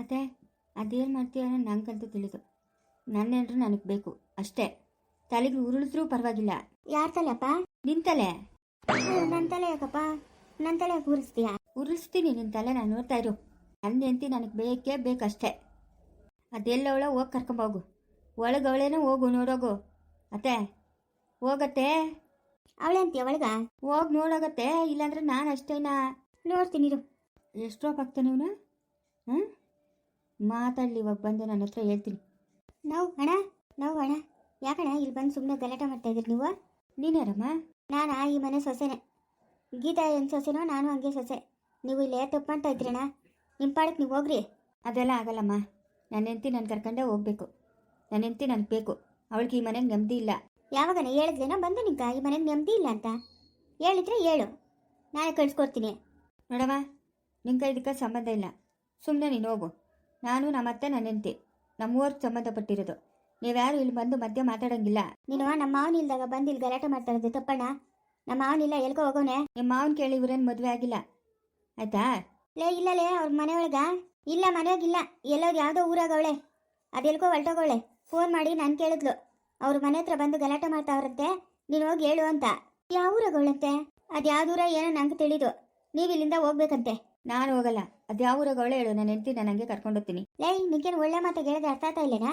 ಅದೇ ಅದೇನು ಮಾಡ್ತೀಯ ಅನ್ನೋ ನಂಗಂತೂ ತಿಳಿದು. ನನ್ನೇನ್ರು ನನಗೆ ಬೇಕು ಅಷ್ಟೇ. ತಲೆಗೆ ಉರುಳಿದ್ರೂ ಪರವಾಗಿಲ್ಲ. ಯಾರ ತಲೆಯಪ್ಪ? ತಲೆ. ನನ್ನ ತಲೆ ಯಾಕಪ್ಪ? ನನ್ನ ತಲೆ ಯಾಕೆ ಉರಿಸ್ತೀಯ ಉರುಳಿಸ್ತೀನಿ ನಿನ್ನ ತಲೆ ನಾನು ನೋಡ್ತಾ ಇರು. ನನ್ನ ಹೆಂಡತಿ ನನಗೆ ಬೇಕೇ ಬೇಕಷ್ಟೇ. ಅದೆಲ್ಲವಳ ಹೋಗಿ ಕರ್ಕೊಂಬೋಗು ಒಳಗವಳೇನೋ ಹೋಗು ನೋಡೋಗು. ಅತ್ತೆ ಹೋಗತ್ತೆ? ಅವಳೆ ಅಂತೀಯ ಒಳಗ? ಹೋಗಿ ನೋಡೋಗತ್ತೆ ಇಲ್ಲಾಂದ್ರೆ ನಾನು ಅಷ್ಟೇನಾ? ನೋಡ್ತೀನಿ ಇರು. ಎಷ್ಟು ಆಗ್ತಾನೆ ಇವನು? ಹಾಂ ಮಾತಾಡಲಿ ಇವಾಗ ಬಂದು ನನ್ನ ಹತ್ರ ಹೇಳ್ತೀನಿ. ನಾವು ಅಣ್ಣ ನಾವು ಅಣ್ಣ. ಯಾಕಣ್ಣ ಇಲ್ಲಿ ಬಂದು ಸುಮ್ಮನೆ ಗಲಾಟೆ ಮಾಡ್ತಾ ಇದ್ದೀರಿ ನೀವು? ನಾನು ಆ ಈ ಮನೆ ಸೊಸೆನೆ. ಗೀತಾ ಏನು ಸೊಸೆನೋ ನಾನು ಹಂಗೆ ಸೊಸೆ. ನೀವು ಇಲ್ಲೇ ತಪ್ಪು ಮಾಡ್ತಾ ಇದ್ರಣ್ಣ ನಿಮ್ಮ ಪಾಡಕ್ಕೆ ನೀವು ಹೋಗ್ರಿ. ಅದೆಲ್ಲ ಆಗಲ್ಲಮ್ಮ. ನನ್ನ ಹೆಂಡತಿ ನಾನು ಕರ್ಕೊಂಡೇ ಹೋಗ್ಬೇಕು. ನನ್ನ ಹೆಂಡತಿ ನನಗೆ ಬೇಕು. ಅವಳಿಗೆ ಈ ಮನೆಗೆ ನೆಮ್ಮದಿ ಇಲ್ಲ. ಯಾವಾಗನ ಹೇಳಿದ್ಲೇನೋ ಬಂದು ನಿಂಗೆ ಈ ಮನೆಗೆ ನೆಮ್ಮದಿ ಇಲ್ಲ ಅಂತ. ಹೇಳಿದ್ರೆ ಹೇಳು. ನಾಳೆ ಕಳಿಸ್ಕೊಡ್ತೀನಿ. ನೋಡಮ್ಮ ನಿಂಗೆ ಇದಕ್ಕೆ ಸಂಬಂಧ ಇಲ್ಲ. ಸುಮ್ಮನೆ ನೀನು ಹೋಗು. ನಾನು ನಮ್ಮತ್ತೆ ನನ್ನ ಹೆಂಡತಿ. ನಮ್ಮೂರ್ಗೆ ಸಂಬಂಧಪಟ್ಟಿರೋದು. ನೀವ್ಯಾರು ಇಲ್ಲಿ ಬಂದು ಮಧ್ಯೆ ಮಾತಾಡಂಗಿಲ್ಲ. ನೀನು ನಮ್ಮ ಮಾವನ ಇಲ್ದಾಗ ಬಂದು ಇಲ್ಲಿ ಗಲಾಟೆ ಮಾಡ್ತಾ ಇರೋದು ತಪ್ಪಣ್ಣ? ನಮ್ಮ ಮಾವನಿಲ್ಲ ಎಲ್ಕೋ ಹೋಗೋನೆ? ನಿಮ್ಮ ಮಾವನ್ ಕೇಳಿ ಇವ್ರೇನು ಮದುವೆ ಆಗಿಲ್ಲ. ಆಯ್ತಾ? ಲೇ ಇಲ್ಲ ಲೇ ಅವ್ರ ಒಳಗ ಇಲ್ಲ ಮನೆಯಾಗಿಲ್ಲ ಎಲ್ಲೋದು ಯಾವುದೋ ಊರಾಗ ಅವಳೆ ಅದೆಲ್ಕೋ ಹೊಲ್ಟೋಗವಳೆ. ಫೋನ್ ಮಾಡಿ ನಾನು ಕೇಳಿದ್ಲು. ಅವ್ರ ಮನೆ ಹತ್ರ ಬಂದು ಗಲಾಟೆ ಮಾಡ್ತಾವ್ರಂತೆ. ನೀನು ಹೋಗಿ ಹೇಳು ಅಂತ. ಯಾವ ಊರಾಗ ಅವಳಂತೆ? ಅದು ಯಾವ್ದೂರ ಏನೋ ನಂಗೆ ತಿಳಿದು. ನೀವು ಇಲ್ಲಿಂದ ಹೋಗ್ಬೇಕಂತೆ. ನಾನು ಹೋಗಲ್ಲ. ಅದು ಯಾವ ಊರಾಗ ಅವಳೆ ಹೇಳು. ನನ್ನ ಹೆಂಡತಿ ನಾನು ಹಂಗೆ ಕರ್ಕೊಂಡು ಹೋಗ್ತೀನಿ. ಲೇ ನಿಂಗೇನು ಒಳ್ಳೆ ಮಾತು ಹೇಳಿದ್ರೆ ಅರ್ಥ ಆಗ್ತಾ ಇಲ್ಲೇನಾ?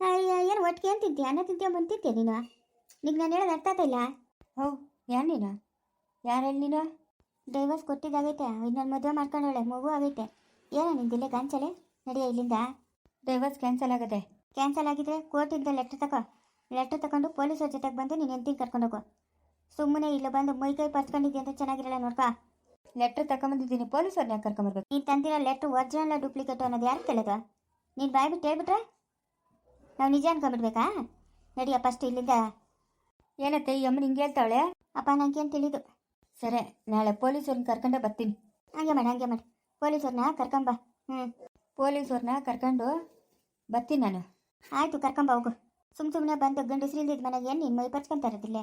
ಅಯ್ಯ ಏನು ಒಟ್ಟಿಗೆ ಏನು ತಿಂತೀಯ? ಅನ್ನ ತಿಂತೀಯ ಬಂದು ನೀನು? ನಿಂಗೆ ನಾನು ಹೇಳೋದು ಅರ್ಥ ಆಗ್ತಾ ಇಲ್ಲ? ಹೋ ಯಾರು ನೀನು? ಯಾರು ಹೇಳಿ ನೀನು? ಡೈವರ್ಸ್ ಕೊಟ್ಟಿದ್ದಾಗೈತೆ. ಇನ್ನೊಂದು ಮದುವೆ ಮಾಡ್ಕೊಂಡವಳೆ. ಮಗು ಆಗೈತೆ. ಏನೋ ನಿಂದಿಲ್ಲ ಗಾಂಚಲೆ ನಡೆಯ ಇಲ್ಲಿಂದ? ಡ್ರೈವರ್ಸ್ ಕ್ಯಾನ್ಸಲ್ ಆಗುತ್ತೆ ಕ್ಯಾನ್ಸಲ್ ಆಗಿದ್ರೆ ಕೋರ್ಟಿಂದ ಲೆಟ್ರ್ ತಗೋ ಲೆಟ್ರ್ ತಗೊಂಡು ಪೊಲೀಸರ ಜೊತೆಗೆ ಬಂದು ನೀನು ಹೆಂಡತಿ ಕರ್ಕೊಂಡೋಗು ಹೋಗು. ಸುಮ್ಮನೆ ಇಲ್ಲ ಬಂದು ಮೈ ಕೈ ಪರ್ಸ್ಕೊಂಡಿದ್ದೆ ಅಂತ ಚೆನ್ನಾಗಿರಲ್ಲ ನೋಡ್ಕೊ. ಲೆಟ್ರ್ ತಗೊಂಬಂದಿದ್ದೀನಿ ಯಾಕೆ ಕರ್ಕೊಂಬರ್ಬೇಕು ನೀನು ತಂದಿರೋ ಲೆಟ್ರ್ ಒರಿಜಿನಲ್ ಡೂಪ್ಲಿಕೇಟ್ ಅನ್ನೋದು ಯಾರು ತಿಳಿದು ನೀನು ಬಾಯ್ ಬಿಟ್ಟು ಹೇಳ್ಬಿಟ್ರೆ? ನಾವು ನಿಜ ಅನ್ಕೊಂಬಿಡ್ಬೇಕಾ ನಡಿಯ ಫಸ್ಟ್ ಇಲ್ಲಿಂದ. ಏನತ್ತೆ, ಈ ಅಮ್ಮನ ಹಿಂಗೆ ಹೇಳ್ತಾವಳೆ? ಅಪ್ಪ, ನಂಗೇನು ತಿಳಿದು? ಸರಿ, ನಾಳೆ ಪೊಲೀಸವ್ರನ್ನ ಕರ್ಕೊಂಡೇ ಬರ್ತೀನಿ. ಹಂಗೆ ಮಾಡಿ ಹಂಗೆ ಮಾಡಿ. ಪೊಲೀಸರನ್ನ ಕರ್ಕೊಂಬ ಹ್ಞೂ ಪೊಲೀಸವ್ರನ್ನ ಕರ್ಕೊಂಡು ಬರ್ತೀನಿ ನಾನು. ಆಯಿತು ಕರ್ಕೊಂಬ ಹೋಗು. ಸುಮ್ಮ ಸುಮ್ಮನೆ ಬಂದು ಗಂಡಸ್ರಿಲ್ದಿದ್ದ ಮನೆಗೆ ಏನು ನೀನು ಮೈ ಪರ್ಚ್ಕೊಂತಾರದಿಲ್ಲೇ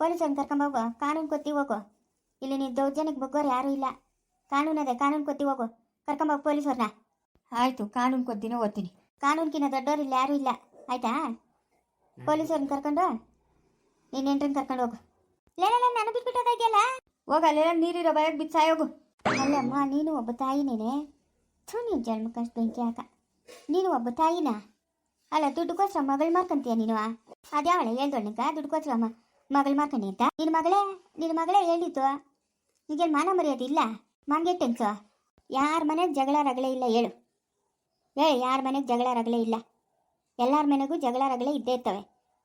ಪೊಲೀಸರನ್ನ ಕರ್ಕೊಂಬ ಹೋಗು, ಕಾನೂನು ಕೊತ್ತಿ ಹೋಗು. ಇಲ್ಲಿ ನೀನು ದೌರ್ಜನ್ಯಕ್ಕೆ ಬಗ್ಗೋರು ಯಾರೂ ಇಲ್ಲ. ಕಾನೂನು ಅದೇ ಕಾನೂನು ಕೊತ್ತಿ ಹೋಗು. ಕರ್ಕೊಂಬ ಹೋಗು ಪೊಲೀಸರನ್ನ ಆಯಿತು ಕಾನೂನು ಕೊದ್ದಿನ ಓದ್ತೀನಿ. ಕಾನೂನ್ಕಿನ ದೊಡ್ಡವ್ರು ಇಲ್ಲಿ ಯಾರೂ ಇಲ್ಲ. ಆಯ್ತಾ? ಪೊಲೀಸವ್ರನ್ನ ಕರ್ಕೊಂಡು ನೀನು ಎಂಟ್ರನ್ನ ಕರ್ಕೊಂಡು ಹೋಗು. ಲೇಲ ನಾನು ಬಿಟ್ಬಿಟ್ಟು ಹೋಗಿದ್ಯಲ್ಲ ಹೋಗ ಅಲ್ಲೆಲ್ಲ ನೀರಿರೋ ಬಯಕ್ಕೆ ಬಿದ್ದು ಸಾಯೋಗು ಅಲ್ಲಮ್ಮ ನೀನು ಒಬ್ಬ ತಾಯಿನೇನೆ. ಥೂ ನೀನು ಜನ್ಮಕ್ಕಷ್ಟು ಬೆಂಕಿ ಹಾಕ. ನೀನು ಒಬ್ಬ ತಾಯಿನಾ? ಅಲ್ಲ ದುಡ್ಡುಗೋಸ್ಕರ ಮಗಳು ಮಾರ್ಕಂತೀಯ ನೀನು? ಅದ್ಯಾವಳೆ ಹೇಳ್ದೊಳ್ಳಿಕ ದುಡ್ಡುಗೋಸ್ಕರ ಅಮ್ಮ ಮಗಳು ಮಾರ್ಕಂಡಿ ಅಂತ? ನಿನ್ನ ಮಗಳೇ ನಿನ್ನ ಮಗಳೇ ಹೇಳಿದ್ದು. ಈಗೇನು ಮಾನ ಮರ್ಯಾದೆ ಇಲ್ಲ? ಟೆನ್ಸು. ಯಾರ ಮನೆಗೆ ಜಗಳ ರಗಳೆ ಇಲ್ಲ ಹೇಳು. ಹೇಳಿ ಯಾರ ಮನೆಗೆ ಜಗಳ ರಗಳೆ ಇಲ್ಲ? ಎಲ್ಲರ ಮನೆಗೂ ಜಗಳ ರಗಳೆ ಇದ್ದೇ ಇರ್ತವೆ.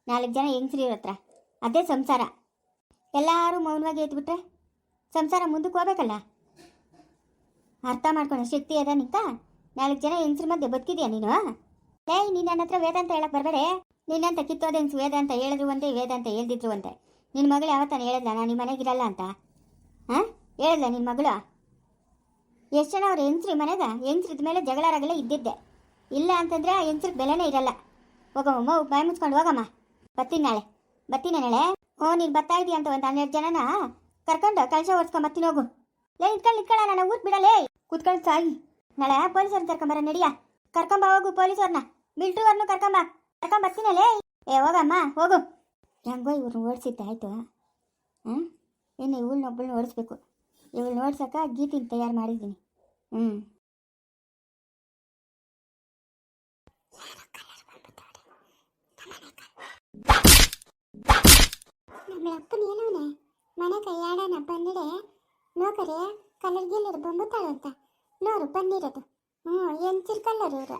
ನಾಲ್ಕು ಜನ ಹೆಂಗಸ್ರಿ ಹತ್ರ. ಅದೇ ಸಂಸಾರ. ಎಲ್ಲರೂ ಮೌನವಾಗಿ ಎದ್ಬಿಟ್ರೆ ಸಂಸಾರ ಮುಂದಕ್ಕೆ ಹೋಗ್ಬೇಕಲ್ಲ? ಅರ್ಥ ಮಾಡ್ಕೊಳ್ಳೋ ಶಕ್ತಿ ಅದ ನಿಂತ? ನಾಲ್ಕು ಜನ ಹೆಂಗಸ್ರ ಮಧ್ಯೆ ಬದುಕಿದ್ಯಾ ನೀನು? ಏಯ್, ನೀನು ನನ್ನ ಹತ್ರ ವೇದಾಂತ ಹೇಳಕ್ ಬರಬೇಡ. ನಿನ್ನಂತ ಕಿತ್ತೋದೆ ಹೆಂಗ್ಸ್ ವೇದಾಂತ ಹೇಳಿದ್ರು ಒಂದೇ ವೇದಾಂತ ಹೇಳ್ದಿದ್ರು ಅಂತೆ. ನಿನ್ನ ಮಗಳು ಯಾವತ್ತಾನ ಹೇಳಿದ್ಲ? ನಾನು ನಿಮ್ಮ ಮನೆಗಿರಲ್ಲ ಅಂತ. ಹಾಂ ಹೇಳಿದ್ಲ ನಿನ್ನ ಮಗಳು? ಎಷ್ಟು ಜನ ಅವ್ರು ಹೆಂಗ್ಸ್ರಿ ಮನೆಗ? ಹೆಂಗ್ಸ್ರಿದ ಮೇಲೆ ಜಗಳ ರಗಳೆ ಇದ್ದಿದ್ದೆ. ಇಲ್ಲ ಅಂತಂದ್ರೆ ಆ ಹೆಂಗ್ಸ್ರಿಗೆ ಬೆಲೆನೇ ಇರಲ್ಲ. ಹೋಗಮ್ಮ ಬಾಯಿ ಮುಚ್ಕೊಂಡು ಹೋಗಮ್ಮ. ಬರ್ತೀನಿ ನಾಳೆ. ಬರ್ತೀನಿ ನಾಳೆ. ಹ್ಞೂ ನೀನು ಬರ್ತಾ ಇದೀಯ ಅಂತ ಒಂದು ಹನ್ನೆರಡು ಜನನ? ಕರ್ಕೊಂಡು ಕಳಶ ಓಡಿಸ್ಕೊಂಡ್ ಬರ್ತೀನಿ ಹೋಗು. ಲೇ ಇಟ್ಕೊಂಡು ಇಟ್ಕೊಳ್ಳ ನಾನು ಊರ್ ಬಿಡಲೇ. ಕುತ್ಕೊಂಡು ಸಾಯಿ. ನಾಳೆ ಪೊಲೀಸರನ್ನ ಕರ್ಕೊಂಬರ ನಡಿಯ. ಕರ್ಕೊಂಬ ಹೋಗು ಪೊಲೀಸವ್ರನ್ನ ಮಿಲ್ಟ್ರಿಯವ್ರನ್ನ ಕರ್ಕೊಂಬ ಕರ್ಕೊಂಬರ್ತೀನಲ್ಲೇ ಏ, ಹೋಗಮ್ಮ, ಹೋಗು. ಹೆಂಗೋ ಇವ್ರನ್ನ ಓಡಿಸಿದ್ದೆ, ಆಯ್ತು. ಹಾಂ ಇನ್ನು ಇವಳನ್ನ ಒಬ್ಬಳನ್ನ ಓಡಿಸ್ಬೇಕು. ಇವಳನ್ನ ಓಡ್ಸಕ್ಕ ಗೀತಿನ ತಯಾರು ಮಾಡಿದ್ದೀನಿ. ಹ್ಞೂ ನಮ್ಮ ಅಪ್ಪನ ಏನವನೆ ಮನೆ ಕೈಯಾಡನ ಬಂದಿಡೆ ನೋಕರೆ ಕಲರ್ ಗಿಲ್ಲರ್ ಬೊಂಬುತ್ತಾಳು ಅಂತ ನೋರು ಬಂದಿರೋದು ಹ್ಞೂ ಎಂಚಿರ್ ಕಲ್ಲರ್ ಇವರು.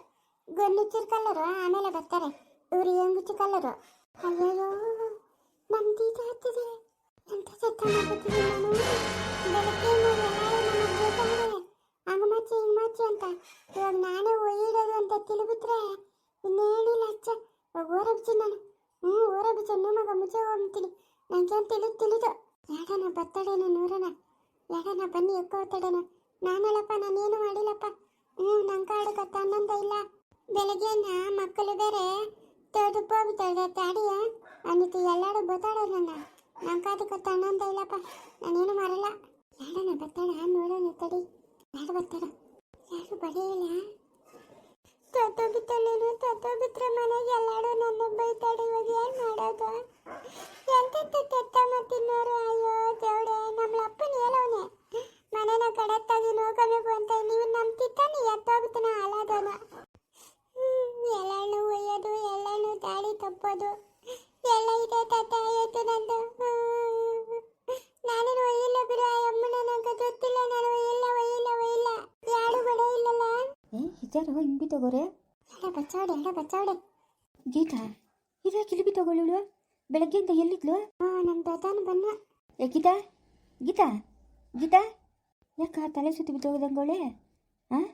ಗೊನ್ನುಚ್ಚಿರ್ ಕಲ್ಲರು, ಆಮೇಲೆ ಬರ್ತಾರೆ. ಇವರು ಎಂಗುಚ್ಚಿ ಕಲ್ಲರು. ಅಯ್ಯೋ ನಮ್ದೀತ ಆಗ್ತಿದೆ ಎಂತ ಚಿತ್ರ ನಾನು ಬೆಳಗ್ಗೆ ಎಲ್ಲರೂ ಬೇಕಾದ್ರೆ ಹಂಗ ಹಿಂಗ್ ಅಂತ ಇವಾಗ ನಾನೇ. ಒಯ್ಯಿಡೋದು ಅಂತ ತಿಳಿಬಿಟ್ರೆ ಇನ್ನೇನಿಲ್ಲ ಅಚ್ಚ ಓರಬಿಚ್ಚಿ ನಾನು ಹ್ಞೂ ಓರಬಿಚ್ಚ ಮಗ ಮುಚ್ಚೆ ಹೋಗ್ತೀನಿ ನಂಗೇನು ತಿಳಿದು ತಿಳಿದು ಯಾಕನ ಬರ್ತಡೇನ ನೋಡೋಣ ಯಾಕನ ಬನ್ನಿ ಎಕ್ಕೋ ತಡನ ನಾನಲ್ಲಪ್ಪ ನಾನೇನು ಮಾಡಿಲ್ಲಪ್ಪ ಹ್ಞೂ ನಂಗೆ ಆಡಕತ್ತ ಆನಂದ ಇಲ್ಲ ಬೆಳಗ್ಗೆನ ಮಕ್ಕಳು ಬೇರೆ ತೋದು ಹೋಗ್ಬಿಟ್ಟಾಳೆ ತಾಡಿಯ ಅನ್ನಿತು ಎಲ್ಲರೂ ನನ್ನ ನಂಗೆ ಅದಕ್ಕತ್ತ ಅಂತ ಇಲ್ಲಪ್ಪ. ನಾನೇನು ಮಾಡಲ್ಲ ಯಾರಣ್ಣ ಬತ್ತಾಡ ನೋಡೋಣ ತಡಿ. ಯಾರು ಬರ್ತಾರ ಯಾರು ಬರೆಯಲ್ಲ? ತಾತ ಸತ್ತೋಗಿದ್ರೆ ಮನೆಗೆ ಎಲ್ಲಾರು ನನ್ನ ಬೈತಾಡಿ ಇವಾಗ ಏನ್ ಮಾಡೋದು ಎಂತೆಂತ ತೆತ್ತ ಮತ್ತಿನ್ನೋರು ಅಯ್ಯೋ ದೇವ್ಡೆ ನಮ್ಮ ಅಪ್ಪನ ಹೇಳೋನೆ ಮನೆನ ಕಡತ್ತಾಗಿ ನೋಡ್ಕೋಬೇಕು ಅಂತ ನೀವು ನಂಬ್ತಿತ್ತಾನೆ ಎತ್ತೋಗ್ತಾನ ಹಾಳಾದವನ ಎಲ್ಲಣ್ಣು ಒಯ್ಯೋದು ಎಲ್ಲಣ್ಣು ದಾಡಿ ತಪ್ಪೋದು ಎಲ್ಲ ಇದೆ ತಾತ ಆಯ್ತು ನಂದು ನಾನು ಒಯ್ಯಿಲ್ಲ ಬಿಡು ಆ ಅಮ್ಮನ ನಂಗೆ ಗೊತ್ತಿಲ್ಲ ನಾನು ಒಯ್ಯಿಲ್ಲ ಒಯ್ಯಿಲ್ಲ ಒಯ್ಯಿಲ್ಲ ಯಾರು ಬಡ ಇಲ್ಲಲ್ಲ ಏ ಇದ್ದಾರೋ ಹಿಂಗೆ ಎಡ ಬಚ್ಚಾವಡೆ ಎಡ ಬಚ್ಚಾವಡೆ ಗೀತಾ ಇದೇ ಕಿಲಿಬಿ ತಗೊಳ್ಳು ಬೆಳಗ್ಗೆಯಿಂದ ಎಲ್ಲಿದ್ಲು? ಹಾ ನಮ್ಮ ತಾತನ ಬನ್ನ ಏ ಗೀತಾ ಗೀತಾ ಗೀತಾ. ಯಾಕ ತಲೆ ಸುತ್ತಿ ಬಿದ್ದೋಗದಂಗೋಳೆ ಹಾಂ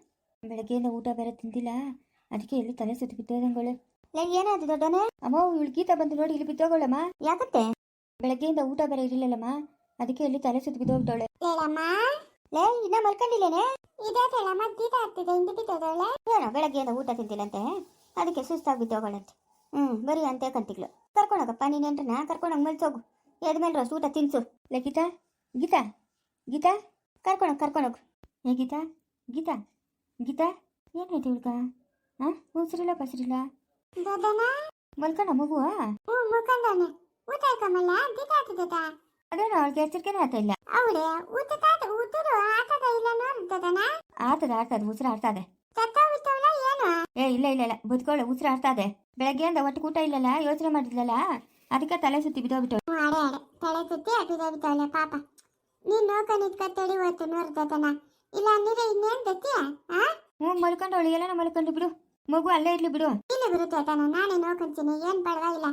ಬೆಳಗ್ಗೆಯಿಂದ ಊಟ ಬೇರೆ ತಿಂದಿಲ್ಲ. ಅದಕ್ಕೆ ಎಲ್ಲಿ ತಲೆ ಸುತ್ತಿ ಬಿದ್ದೋದಂಗೋಳೆ. ಏನಾಯ್ತು ದೊಡ್ಡನೆ? ಅಮ್ಮ ಇವಳು ಗೀತಾ ಬಂದು ನೋಡಿ ಇಲ್ಲಿ ಬಿದ್ದೋಗೋಳಮ್ಮ. ಯಾಕತ್ತೆ ಬೆಳಗ್ಗೆಯಿಂದ ಊಟ ಬೇರೆ ಇರಲಿಲ್ಲಮ್ಮ ಅದಕ್ಕೆ ಎಲ್ಲಿ ತಲೆ ಸುತ್ತಿ ಬಿದ್ದೋಗ್ತಾಳೆ ಲೇಳಮ್ಮ ಲೇ ಇನ್ನ ಮಲ್ಕೊಂಡಿಲ್ಲೇನೆ? ಇದೇ ಮತ್ತೆ ಗೀತ ಆಗ್ತಿದೆ ಹಿಂದೆ ಬಿದ್ದೋದವಳೆ ಏನೋ ಬೆಳಗ್ಗೆಯಿಂದ ಊಟ ತಿಂತಿಲ್ಲಂತೆ ಅದಕ್ಕೆ ಸುಸ್ತಾಗಿ ಬಿದ್ದೋಗಳಂತೆ ಹ್ಞೂ ಬರೀ ಅಂತೆ ಕಂತಿಗ್ಳು. ಕರ್ಕೊಂಡೋಗಪ್ಪ ನೀನೇನ್ರನ್ನ ಕರ್ಕೊಂಡೋಗಿ ಮಲ್ಸೋಗು. ಎದ್ಮೇಲೆ ರಸ್ ಊಟ ತಿನ್ಸು. ಲೇ ಗೀತಾ ಗೀತಾ ಗೀತಾ ಕರ್ಕೊಂಡೋಗಿ ಕರ್ಕೊಂಡೋಗು. ಏ ಗೀತಾ ಗೀತಾ ಗೀತಾ ಏನಾಯ್ತು ಹುಡ್ಗ? ಹಾ ಉಸಿರಿಲ್ಲ ಪಸಿರಿಲ್ಲ? ಮಲ್ಕೊಂಡ ಮಗುವಾ? ಹ್ಞೂ ಮುಖಂಡನೆ ಊಟ ಆಯ್ಕಮ್ಮಲ್ಲ ಗೀತ ಆಗ್ತಿದ್ದ ಅದೇನೋ ಅವಳಿಗೆ ಎಚ್ಚರಿಕೆನೇ ಆತ ಇಲ್ಲ ಅವಳೆ ತಾತ ಊಟರು ಆಟದ ಇಲ್ಲ ನೋಡ್ತದನ ಆತದ ಆಡ್ತದೆ ಉಸಿರು ಆಡ್ತದೆ. ಇದೆ ಏನು? ಏ ಇಲ್ಲ ಇಲ್ಲ ಇಲ್ಲ ಬದುಕೋಳೆ ಉಸಿರು ಆಡ್ತದೆ. ಬೆಳಗ್ಗೆಯಿಂದ ಒಟ್ಟು ಕೂಟ ಇಲ್ಲಲ್ಲ ಯೋಚನೆ ಮಾಡಿದ್ಲಲ್ಲ? ಅದಕ್ಕೆ ತಲೆ ಸುತ್ತಿ ಬಿದ್ದೋಗ್ಬಿಟ್ಟು ಅಡೆ ಅಡೆ ತಲೆ ಸುತ್ತಿ ಅಬಿದಾಬಿದ್ದಾಳೆ ಪಾಪ. ನೀನ್ ನೋಕ ತಡಿ ಹೋಯ್ತು ನೋಡ್ದದನ ಇಲ್ಲ ಅಂದ್ರೆ ಇನ್ನೇನ್ ಗತಿಯ ಆ? ಹ್ಞೂ ಮಲ್ಕೊಂಡು ಅವಳಿಗೆಲ್ಲ ಮಲ್ಕೊಂಡು ಬಿಡು. ಮಗು ಅಲ್ಲೇ ಇರ್ಲಿ ಬಿಡು. ಇಲ್ಲ ಗುರು ತಾತನ ನಾನೇ ನೋಡ್ಕೊಂತೀನಿ ಏನ್ ಪರವಾಗಿಲ್ಲ.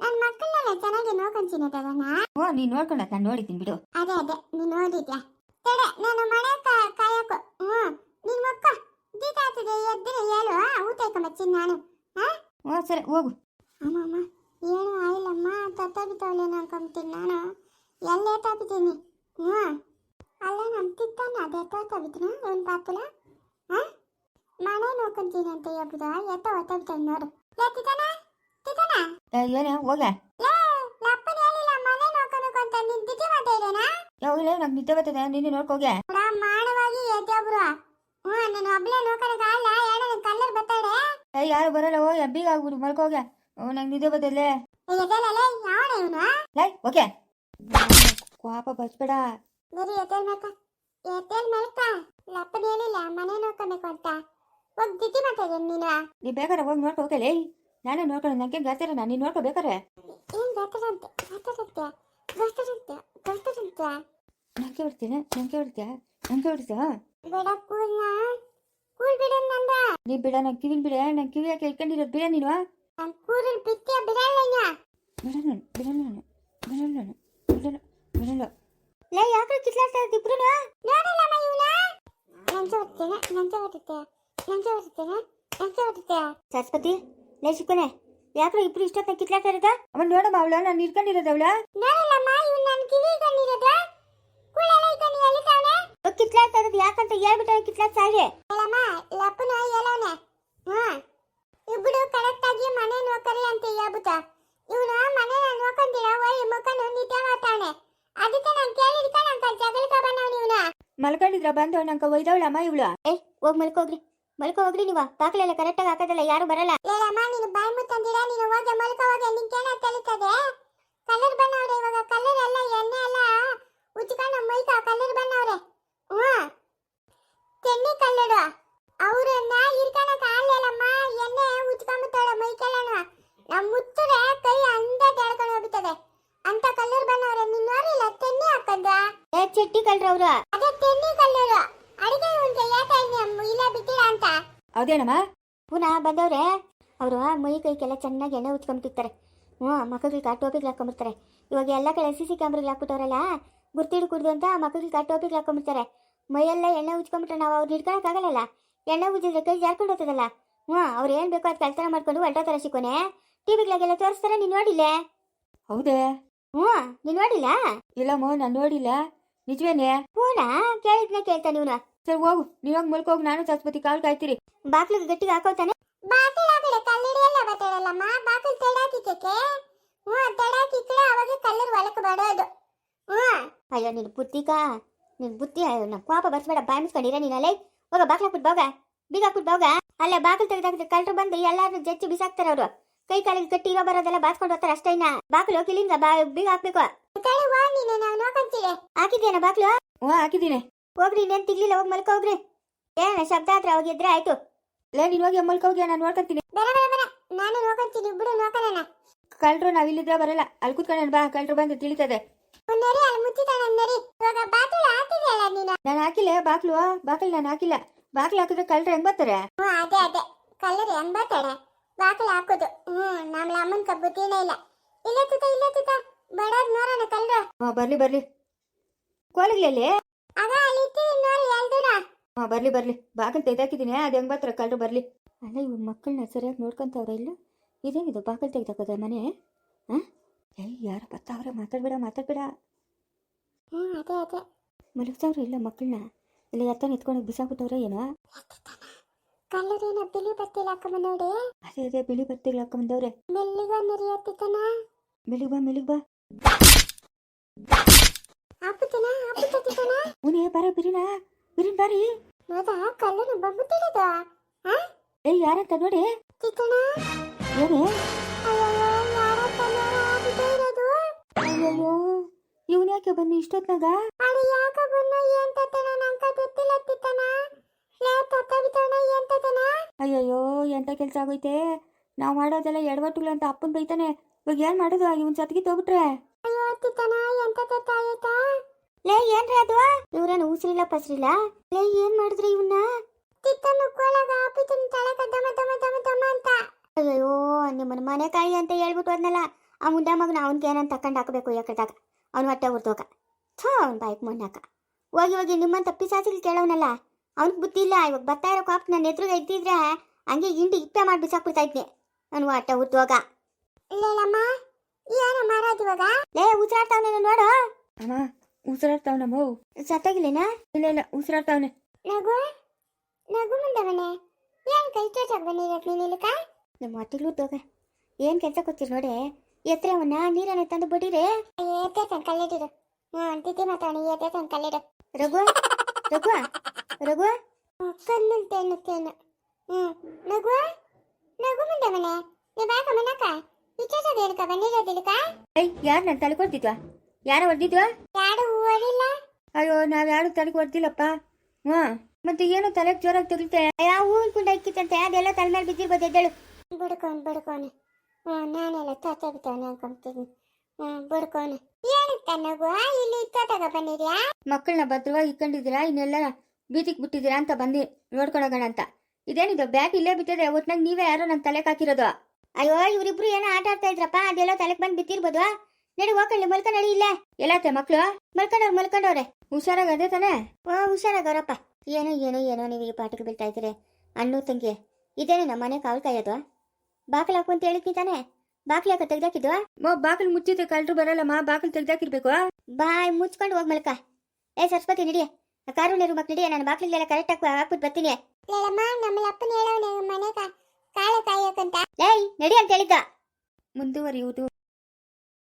ನನ್ನ ಮಕ್ಕಳನ್ನೆಲ್ಲ ಚೆನ್ನಾಗಿ ನೋಡ್ಕೊಂತೀನಿ ತದನ ಓ ನೀನು ನೋಡ್ಕೊಂಡ ನಾನು ನೋಡಿದ್ದೀನಿ ಬಿಡು. ಅದೇ ಅದೇ ನೀನ್ ನೋಡಿದ್ಯಾ? ತಡೆ ನಾನು ಮನೆ ಕಾಯಕು ಹ್ಮ್ ನಿನ್ ಮಕ್ಕ? ದೀಟ ಆಗ್ತದೆ ಎದ್ದರೆ ಹೇಳು ಊಟ ಹಾಕೊಂಬಚ್ಚಿನ ನಾನು ಹಾ? ಹ್ಞೂ ಸರಿ ಹೋಗು. ಅಮ್ಮ ಅಮ್ಮ ಏನು ಆಯಿಲ್ಲಮ್ಮ ತತ್ತಾಬಿತ್ತವಳೇನೋ ಅನ್ಕೊಂತೀನಿ ನಾನು. ಎಲ್ಲೇ ತಾಪಿದ್ದೀನಿ ಹ್ಞೂ. ಅಲ್ಲ ನಮ್ಮ ತಿತ್ತಾನ ಅದೇ ತೋತಾಬಿದ್ನ ಏನು ಪಾಪುಲ ಹಾಂ? ಮನೆ ನೋಡ್ಕೊಂತೀನಿ ಅಂತ ಹೇಳ್ಬಿಡ ಎತ್ತ ಒತ್ತಾಬಿತ್ತಾವ ನೋಡು. ಏ, ಏನೇ ಹೋಗ ಲೇ ಲಪ್ಪನ ಹೇಳಿಲ್ಲ ಮನೆ ನೋಡ್ಕೊಬೇಕು ಅಂತ. ನಿನ್ ತಿಥಿ ಮಾತಾಡೋಣ ಯಾವಾಗಲೇ ನಂಗೆ ನಿದ್ದೆ ಬರ್ತದೆ. ನೀನು ನೋಡ್ಕೋಗೆ ಮಾನವಾಗಿ ಎದ್ದೊಬ್ರು ಹ್ಞೂ ನಾನು ಒಬ್ಳೆ ನೋಡ್ಕೊಳಕ್ಕಾಗಲ್ಲ ಏನೋ ನನ್ನ ಕಲ್ಲರ್ ಬರ್ತಾಳೆ ಏ ಯಾರು ಬರಲ್ಲ ಓ ಎಬ್ಬಿಗೆ ಆಗ್ಬಿಡು ಮಲ್ಕೋಗೆ ಓ ನಂಗೆ ನಿದ್ದೆ ಬರ್ತದೆ ಲೈ. ಓಕೆ ಕೋಪ ಬಚ್ಬೇಡ ಬರೀ ಎತ್ತೇಲ್ ಮಲ್ಕ. ಎತ್ತೇಲ್ ಮಲ್ಕ. ಲಪ್ಪನ ಹೇಳಿಲ್ಲ ಮನೆ ನೋಡ್ಕೊಬೇಕು ಅಂತ. ಹೋಗ್ ದಿತಿ ಮಾತಾಡ ನೀನು? ನೀ ಬೇಕಾರೆ ಹೋಗಿ ನೋಡ್ಕೋಕೆ ಲೇ. ನಾನೇ ನೋಡ್ಕೊಂಡು ನನಗೆ ಗಾತಿರ ನಾನು ನೋಡ್ಕೋಬೇಕಾರೆ ಏನ್ ಬರ್ತಾರಂತೆ ಬರ್ತಾರಂತೆ ಬರ್ತಾರಂತೆ ಬರ್ತಾರಂತೆ ನಂಗೆ ಬಿಡ್ತೀನಿ ನಂಗೆ ಬಿಡ್ತೀಯ ನಂಗೆ ಬಿಡ್ತೀಯ ಬೇಡ ಕೂಲ್ನ ಕೂಲ್ ಬಿಡ ನಂದ. ನೀ ಬಿಡ ನಂಗೆ ಕಿವಿನ ಬಿಡ ನಂಗೆ ಕಿವಿ ಯಾಕೆ ಇಟ್ಕೊಂಡಿರೋದು? ಬಿಡ ನೀನು ನನ್ ಕೂರಲ್ ಬಿತ್ತಿಯ ಬಿಡಲ್ಲ ಬಿಡ ನಾನು ಬಿಡ ನಾನು ಬಿಡಲ್ಲ ನಾನು ಬಿಡಲ್ಲ ಬಿಡಲ್ಲ. ಲೇ ಯಾಕೆ ಕಿತ್ಲಾಡ್ತಾ ಇಬ್ರು ನೋಡಲ್ಲಮ್ಮ ಇವನ ನಂಜೆ ಹೊಡ್ತೇನೆ ನಂಜೆ ಹೊಡ್ತೇನೆ ನಂಜೆ ಹೊಡ್ತೇನೆ ಹೊಡ್ತೇನೆ ಸರಸ್ವತಿ? ಲೇ ಸುಕನೆ ಯಾಕೆ ಇಬ್ರು ಇಷ್ಟ ಕಿತ್ಲಾಡ್ತಾ ಇರೋದ? ಅವನ್ ನೋಡಮ್ಮ ಅವಳ ನಾನು ಇಟ್ಕೊಂಡಿರೋದು ಅವಳ. ಕಿತ್ಲಾಡ್ತಾ ಇರೋದು ಯಾಕಂತ ಹೇಳ್ಬಿಟ್ಟು ಕಿತ್ಲಾಡ್ ಸಾಗೆ. ಲಪ್ಪನ ಹೇಳೋನೆ ಹಾ ಇಬ್ರು ಕರೆಕ್ಟ್ ಆಗಿ ಮನೆ ನೋಕರಿ ಅಂತ ಹೇಳ್ಬಿಟ್ಟ. ಇವನ ಮನೆ ನೋಕೊಂದಿಲ್ಲ ಒಳ್ಳೆ ಮುಖನು ನಿದ್ದೆ ಮಾಡ್ತಾನೆ ಅದಕ್ಕೆ ನಾನು ಕೇಳಿದ್ಕ ನಂಗೆ ಜಗಳಕ ಬಂದವನು ಇವನ. ಮಲ್ಕೊಂಡಿದ್ರ ಬಂದು ನಂಗೆ ಒಯ್ದವಳಮ್ಮ ಇವಳು? ಏ ಹೋಗಿ ಮಲ್ಕೋಗ್ರಿ. ಮಲ್ಕೋ ಹೋಗ್ರಿ ನೀವು. ಬಾಕ್ಲೆಲ್ಲ ಕರೆಕ್ಟಾಗಿ ಹಾಕೋದಲ್ಲ ಯಾರು ಬರಲ್ಲ. ಹೇಳಮ್ಮ ನೀನು ಬಾಯಿ ಮುತ್ತಂದಿರ ನೀನು ಹೋಗಿ ಮಲ್ಕೋ ಹೋಗಿ ನಿಂಗೇನ ತಲೀತದೆ ಕಲರ್ ಬನ್ನವ್ರೆ ಇವಾಗ ಕಲರ್ ಎಲ್ಲ ಎಣ್ಣೆ ಎಲ್ಲ ಉಚ್ಕೊಂಡು ಮೈಕ ಕಲರ್ ಬನ್ನವ್ರೆ ಹ್ಞೂ ತೆಣ್ಣಿ ಕಲ್ಲರು. ಅವ್ರನ್ನ ಇರ್ಕಣಕ್ ಆಗ್ಲಿಲ್ಲಮ್ಮ. ಎಣ್ಣೆ ಉಚ್ಕೊಂಬಿಟ್ಟಾಳೆ ಮೈಕೆಲ್ಲನ. ನಮ್ಮ ಮುತ್ತರೆ ಕೈ ಅಂದ ತೆಳ್ಕೊಂಡು ಹೋಗ್ಬಿಟ್ಟದೆ. ಅಂತ ಕಲ್ಲರ್ ಬನ್ನವ್ರೆ ನೀನ್ ನೋಡಿಲ್ಲ ತೆಣ್ಣಿ ಹಾಕಂದ ಏ ಚೆಟ್ಟಿ ಕಳ್ರ ಅವ್ರ ಅದೇ ತೆಣ್ಣಿ ಕಲ್ಲರು ಅಡಿಗೆ ಉಂಟೆ ಯಾಕೆ ಇಲ್ಲ ಬಿಟ್ಟಿಲ್ಲ ಅಂತ ಹೌದೇನಮ್ಮ ಪುನಃ ಬಂದವ್ರೆ? ಅವರು ಮೈ ಕೈಗೆಲ್ಲ ಚೆನ್ನಾಗಿ ಎಣ್ಣೆ ಉಚ್ಕೊಂಬಿಟ್ಟಿರ್ತಾರೆ ಹ್ಞೂ ಮಕ್ಕಳಿಗೆ ಟೋಪಿಗೆ ಹಾಕೊಂಬಿಡ್ತಾರೆ. ಇವಾಗ ಎಲ್ಲ ಕಡೆ ಸಿ ಸಿ ಕ್ಯಾಮ್ರಿಗೆ ಹಾಕ್ಬಿಟ್ಟವ್ರಲ್ಲ ಗುರ್ತಿಡು ಕುಡ್ದು ಅಂತ ಮಕ್ಕಳಿಗೆ ಟೋಪಿಗೆ ಹಾಕೊಂಬಿಡ್ತಾರೆ. ಮೈಯೆಲ್ಲ ಎಣ್ಣೆ ಉಜ್ಕೊಂಬಿಟ್ರೆ ನಾವು ಅವ್ರು ಹಿಡ್ಕೊಳಕ್ಕಾಗಲ್ಲ ಎಣ್ಣೆ ಉಜ್ಜಿದ್ರೆ ಕೈ ಜಾರ್ಕೊಂಡು ಹೋಗ್ತದಲ್ಲ ಹ್ಞೂ ಅವ್ರು ಏನು ಬೇಕೋ ಅದು ಕೆಲಸ ಮಾಡ್ಕೊಂಡು ಹೊರಟೋತಾರೆ ಸಿಕ್ಕೋನೆ. ಟಿವಿಗಳಿಗೆಲ್ಲ ತೋರಿಸ್ತಾರೆ ನೀನು ನೋಡಿಲ್ಲ? ಹೌದೇ? ಹ್ಞೂ ನೀನು ನೋಡಿಲ್ಲ? ಇಲ್ಲಮ್ಮ ನಾನು ನೋಡಿಲ್ಲ. ನಿಜವೇನೆ? ಹ್ಞೂನಾ ಕೇಳಿದ್ನ ಕೇಳ್ತಾನೆ ಇವನು ಸರ್ ಹೋಗು ನೀವಾಗ ಮಲ್ಕೋಗಿ ನಾನು ಸರಸ್ವತಿ ಕಾಲ್ ಕಾಯ್ತೀರಿ. ಬಾಕ್ಲಿಗೆ ಗಟ್ಟಿಗೆ ಹಾಕೋತಾನೆ. ಬಾಕಲ್ ಹಾಕಡೆ ಕಲ್ಲಿಡಿ ಎಲ್ಲ ಬತ್ತಾಳಲ್ಲಮ್ಮ ಬಾಕಲ್ ತೆಡಾಕಿಕ್ಕೆ ಹ್ಞೂ ತೆಡಾಕಿಕ್ಕಡೆ ಅವಾಗ ಕಲ್ಲರ್ ಒಳಕ್ಕೆ ಬಡೋದು ಹ್ಞೂ. ಅಯ್ಯೋ ನಿನ್ ಬುದ್ಧಿಕಾ ನಿನ್ ಬುದ್ಧಿ ಅಯ್ಯೋ ನಮ್ಮ ಪಾಪ ಬರ್ಸ್ಬೇಡ ಬಾಯ್ ಮುಚ್ಕೊಂಡಿರ ನೀನು ಅಲ್ಲೇ? ಹೋಗ ಬಾಕ್ಲ ಹಾಕ್ಬಿಟ್ಟು ಹೋಗ ಬೀಗ ಹಾಕ್ಬಿಟ್ಟು ಹೋಗ ಅಲ್ಲೇ ಬಾಗಿಲು ತೆಗೆದಾಕಿದ್ರೆ ಕಳ್ಳರು ಬಂದು ಎಲ್ಲಾರು ಜಚ್ಚಿ ಬಿಸಾಕ್ತಾರ ಅವರು. ಕೈ ಕಾಲಿಗೆ ಕಟ್ಟಿ ಇರೋ ಬರೋದೆಲ್ಲ ಬಾಚ್ಕೊಂಡು ಹೋಗ್ತಾರೆ ಅಷ್ಟೇ ಇನ್ನ. ಬಾಗಿಲು ಕಿಲಿಂದ ಬಾ ಬೀಗ ಹಾಕ್ಬೇಕು. ಹಾಕಿದ್ಯಾನ ಬಾಕ್ಲು ಹ್ಞೂ ಹಾಕಿದ್ದೀನಿ. ಹೋಗ್ರಿ ಇನ್ನೇನ್ ತಿಗ್ಲಿಲ್ಲ ಹೋಗಿ ಮಲ್ಕೋ ಹೋಗ್ರಿ. ಏನ ಶಬ್ದ ಹತ್ರ ಹೋಗಿದ್ರೆ ಆಯ್ತು? ಲೇ ನೀನು ಹೋಗಿ ಅಮ್ಮಲ್ಕ ಹೋಗಿ ನಾನು ನೋಡ್ಕೊಂತೀನಿ. ನಾನು ನೋಡ್ಕೊಂತೀನಿ. ಬಿಡು ನೋಡ್ಕೊಳ್ಳೋಣ. ಕಳ್ರು ನಾವು ಇಲ್ಲಿದ್ರೆ ಬರಲ್ಲ. ಅಲ್ಲಿ ಕುತ್ಕೊಂಡು ಬಾ. ಕಳ್ರು ಬಂದು ತಿಳಿತದೆ. ಮುನ್ನರಿ ಅಲ್ಲಿ ಮುಚ್ಚಿತಾನ ನರಿ. ಇವಾಗ ಬಾಗಿಲು ಹಾಕಿದ್ಯಲ್ಲ ನೀನು? ನಾನು ಹಾಕಿಲ್ಲ ಬಾಕ್ಲು? ಬಾಕಲ್ ನಾನು ಹಾಕಿಲ್ಲ. ಬಾಗಿಲು ಹಾಕಿದ್ರೆ ಕಳ್ರು ಹೆಂಗ್ ಬರ್ತಾರೆ? ಹ್ಞೂ ಅದೇ ಅದೇ. ಕಳ್ಳರು ಹೆಂಗ್ ಬರ್ತಾರೆ? ಬಾಗಿಲು ಹಾಕೋದು. ಹ್ಞೂ ನಮ್ಮ ಅಮ್ಮನ ಕಬ್ಬುತ್ತೇನೇ ಇಲ್ಲ. ಇಲ್ಲ ತುತ ಇಲ್ಲ ತುತ ಬಡೋದ್ ನೋಡೋಣ ಕಲ್ರು ಹ್ಞೂ ಬರ್ಲಿ ಬರ್ಲಿ. ಕೋಲಿಗ್ಲಲ್ಲಿ ಆಗ ಅಲ್ಲಿ ಎಲ್ದೂನ ಹಾಂ ಬರ್ಲಿ ಬರ್ಲಿ. ಬಾಗಿಲು ತೆಗ್ದಾಕಿದ್ದೀನಿ ಅದು ಹೆಂಗ್ ಬರ್ತಾರೆ ಕಳ್ರು ಬರ್ಲಿ. ಅಲ್ಲ ಇವ್ ಮಕ್ಕಳನ್ನ ಸರಿಯಾಗಿ ನೋಡ್ಕೊಂತವ್ರ ಇಲ್ಲ? ಇದೇನಿದು ಬಾಗಿಲು ತೆಗ್ದಾಕದ ಮನೆ? ಹಾಂ ಏಯ್ ಯಾರು ಬರ್ತಾವ್ರೆ ಮಾತಾಡ್ಬೇಡ ಮಾತಾಡ್ಬೇಡ. ಹ್ಞೂ ಅದೇ ಅದೇ. ಮಲಗ್ತಾವ್ರೆ ಇಲ್ಲ ಮಕ್ಕಳನ್ನ ಇಲ್ಲಿ ಎತ್ತ ನಿತ್ಕೊಂಡು ಬಿಸಾಕ್ಬಿಟ್ಟವ್ರೆ ಏನೋ? ಕಲ್ಲರೇನ ಬಿಳಿ ಬತ್ತಿಲ್ಲ ಅಕ್ಕಮ್ಮ ನೋಡಿ ಅದೇ ಅದೇ ಬಿಳಿ ಬತ್ತಿಗಳು ಹಾಕೊಂಬಂದವ್ರೆ ಮೆಲ್ಲಿಗ ನರಿಯತ್ತಿತನ ಮೆಲಿಗ್ ಬಾ ಮೆಲಿಗ್ ಬಾ. ಆಪುತನ ಆಪುತ್ತಿತನ ಉನೇ ಬರ ಬಿರಿನ. ಬಿರಿನ್ ಬಾರಿ. ನೋದ ಕಲ್ಲನ ಬಬ್ಬುತ್ತಿಲ್ಲದ ಆ? ಏಯ್ ಯಾರಂತ ನೋಡಿ. ಚಿಕ್ಕಣ ಏನೇ? ಅಯ್ಯೋ ಇವನ್ ಯಾಕೆ ಬನ್ನಿ ಇಷ್ಟೊತ್ನಾಗ? ಅದು ಯಾಕ ಬನ್ನ ಏನ್ ತತನ ನಂಕ ಗೊತ್ತಿಲ್ಲ ತಿತನ ಲೇ ತತ್ತ ಬಿತನ ಏನ್ ತತನ ಅಯ್ಯಯ್ಯೋ ಎಂತ ಕೆಲಸ ಆಗೋಯ್ತೆ? ನಾವು ಮಾಡೋದೆಲ್ಲ ಎಡವಟ್ಟುಗಳು ಅಂತ ಅಪ್ಪನ್ ಬೈತಾನೆ. ಇವಾಗ ಏನ್ ಮಾಡೋದು ಇವನ್ ಸತ್ಗಿ ತೋಗ್ಬಿಟ್ರೆ? ಅಯ್ಯೋ ತಿತ್ತನ ಎಂತ ತತ್ತ ಆಯ್ತಾ? ಲೇ ಏನ್ರ ಅದು? ಇವ್ರೇನು ಉಸಿರಿಲ್ಲ ಪಸರಿಲ್ಲ? ಲೇ ಏನ್ ಮಾಡಿದ್ರಿ ಇವನ್ನ ತಿತ್ತನ ಕೋಲಾಗ ಆಪಿತನ ತಳಕ ದಮ ದಮ ದಮ ದಮ ಅಂತ. ಅಯ್ಯೋ ನಿಮ್ಮನ ಮನೆ ಕಾಯಿ ಅಂತ ಹೇಳ್ಬಿಟ್ಟು ಹೋದ್ನಲ್ಲ ಆ ಮುಂಡ ಮಗನ ಅವನ್ಗೆ ಏನಂತ ತಕೊಂಡ್ ಹಾಕಬೇಕು ಯಾಕದಾಗ ಅವ್ನ ಹೊಟ್ಟೆ ಉರ್ದೋಗ. ಥೋ ಅವ್ನ ಬಾಯ್ಕ್ ಮೊನ್ನಾಕ ಹೋಗಿ ಹೋಗಿ ನಿಮ್ಮಂತ ಪಿಸಾಸಿಗೆ ಕೇಳವನಲ್ಲ ಅವ್ನಿಗೆ ಬುದ್ಧಿ ಇಲ್ಲ ಇವಾಗ ಬರ್ತಾ ಇರೋ ಕಾಪ್ ನನ್ನ ಎದುರುಗ ಇದ್ದಿದ್ರೆ ಹಂಗೆ ಇಂಡಿ ಇಪ್ಪೆ ಮಾಡಿ ಬಿಸಾಕ್ಬಿಡ್ತಾ ಇದ್ನೆ. ಅವ್ನು ಹೊಟ್ಟೆ ಏನ ಇವಾಗ? ಲೇ ಉಸಿರಾಡ್ತಾವನೆ ನೋಡು. ಅಮ್ಮ ಉಸಿರಾಡ್ತಾವನಮ್ಮ ಸತ್ತಾಗಿಲ್ಲೇನಾ? ಇಲ್ಲ ಇಲ್ಲ ಉಸಿರಾಡ್ತಾವನೆ. ನಗು? ನಗು ಮುಂದವನೆ. ಏನ್ ಕೈ ಚೋಚಾಗ ಬಂದಿರಕ್ ನೀನ್ ಇಲ್ಲಕ? ನಮ್ಮ ಹೊಟ್ಟಿಗೆ ತೋಗ ಏನ್ ಕೆಲ್ಸ ಕೊಡ್ತೀರಿ ನೋಡಿ? ಎತ್ತರವನ್ನ ನೀರನ್ನ ತಂದು ಬಿಡಿರಿ. ಏತೆ ತನ್ ಕಲ್ಲಿಡಿರು. ಹ್ಞೂ ತಿಥಿ ಮಾತಾಡಿ ಏತೆ ತನ್ ಕಲ್ಲಿಡು. ರಘು? ರಘು? ರಘು? ಕಲ್ಲು ತೇನು ತೇನು ಹ್ಞೂ ನಗು? ನಗು ಮುಂದವನೆ. ನೀ ಬಾಕ ಮನಕ ವಿಚಾರದ ಏನಕ ಬಂದಿರೋದಿಲ್ಲಕ ಏಯ್ ಯಾರು ನಾನು ತಲೆ ಕೊಡ್ತಿದ್ವಾ ಯಾರ ಹೊಡೆದಿದ್ವಾ? ಯಾರು ಓಡಿಲ್ಲ ಅಯ್ಯೋ ನಾವ್ ಯಾರು ತಲೆಗೆ ಹೊಡೆದಿಲ್ಲಪ್ಪ? ಹ್ಞೂ. ಮತ್ತೆ ಏನು ತಲೆಗೆ ಜೋರಾಗಿ ತಗಿlte ಯಾವ ಹೂವಿನ ಕುಂಡ ಇಕ್ಕಿತ್ತಂತೆ ಅದೆಲ್ಲ ತಲೆ ಮೇಲೆ ಬಿದ್ದಿರ್ಬೋದು ಎದ್ದೇಳು. ಬಡ್ಕೋನ್ ಬಡ್ಕೋನು ಹ್ಞೂ ನಾನೆಲ್ಲ ತಾತ ಬಿತ್ತವನೆ ಅನ್ಕೊಂತೀನಿ ಹ್ಞೂ ಬಡ್ಕೋನು ಏನಕ್ಕೆ ನಗು? ಇಲ್ಲಿ ಇತ್ತೋತಾಗ ಬಂದಿದ್ಯಾ? ಮಕ್ಕಳನ್ನ ಭದ್ರವಾಗಿ ಇಕ್ಕೊಂಡಿದ್ದೀರಾ? ಇನ್ನೆಲ್ಲ ಬೀದಿಗೆ ಬಿಟ್ಟಿದ್ದೀರಾ ಅಂತ ಬಂದು ನೋಡ್ಕೊಂಡೋಗೋಣ ಅಂತ. ಇದೇನಿದು? ಬ್ಯಾಗ್ ಇಲ್ಲೇ ಬಿಟ್ಟಿದೆ ಒಟ್ನಾಗ ನೀವೇ ಯಾರೋ ನನ್ನ ತಲೆಗೆ ಹಾಕಿರೋದು? ಅಯ್ಯೋ ಇವರಿಬ್ರು ಏನೋ ಆಟ ಆಡ್ತಾ ಇದ್ರಪ್ಪ ಅದೆಲ್ಲ ತಲೆಗೆ ಬಂದು ಬಿತ್ತಿರ್ಬೋದು ನಡಿ ಹೋಗ್ಕೊಳ್ಳಿ ಮಲ್ಕ ನಡಿ ಇಲ್ಲ. ಎಲ್ಲತ್ತೆ ಮಕ್ಕಳು ಮಲ್ಕೊಂಡವ್ರು ಮಲ್ಕೊಂಡವ್ರೆ. ಹುಷಾರಾಗ ಅದೇ ತಾನೇ? ಓ ಹುಷಾರಾಗವ್ರಪ್ಪ ಏನೋ ಏನೋ ಏನೋ ನೀವು ಈ ಪಾಠಕ್ಕೆ ಬೀಳ್ತಾ ಇದ್ದೀರಿ. ಅಣ್ಣು ತಂಗಿ. ಇದೇನೆ ನಮ್ಮ ಮನೆ ಕಾವಲು ಕಾಯೋದು? ಬಾಕಲ್ ಹಾಕು ಅಂತ ಹೇಳಿದ್ನಿ ತಾನೆ? ಬಾಕಲ್ ಯಾಕೆ ತೆಗ್ದಾಕಿದ್ವ ಮೋ ಬಾಕಲ್ ಮುಚ್ಚಿದ್ರೆ ಕಳ್ರು ಬರಲ್ಲಮ್ಮ ಬಾಕಲ್ ತೆಗ್ದಾಕಿರ್ಬೇಕು. ಬಾಯ್ ಮುಚ್ಕೊಂಡು ಹೋಗ್ ಮಲ್ಕ. ಏ ಸರಸ್ವತಿ ನಡಿಯ ಕಾರು ನೀರು ಮಕ್ ನಡಿಯ ನಾನು ಬಾಕ್ಲಿಗೆಲ್ಲ ಕರೆಕ್ಟ್ ಆಗಿ ಹಾಕ್ಬಿಟ್ಟು ಬರ್ತೀನಿ. ನಮ್ಮ ಅಪ್ಪನ ಹೇಳವನೆ ಮನೆಗ ಕಾಳು ಕಾಯಕಂತ. ಏಯ್ ನಡಿ ಅಂತ ಹೇಳಿದ್ದ. ಮುಂದುವರಿಯುವುದು.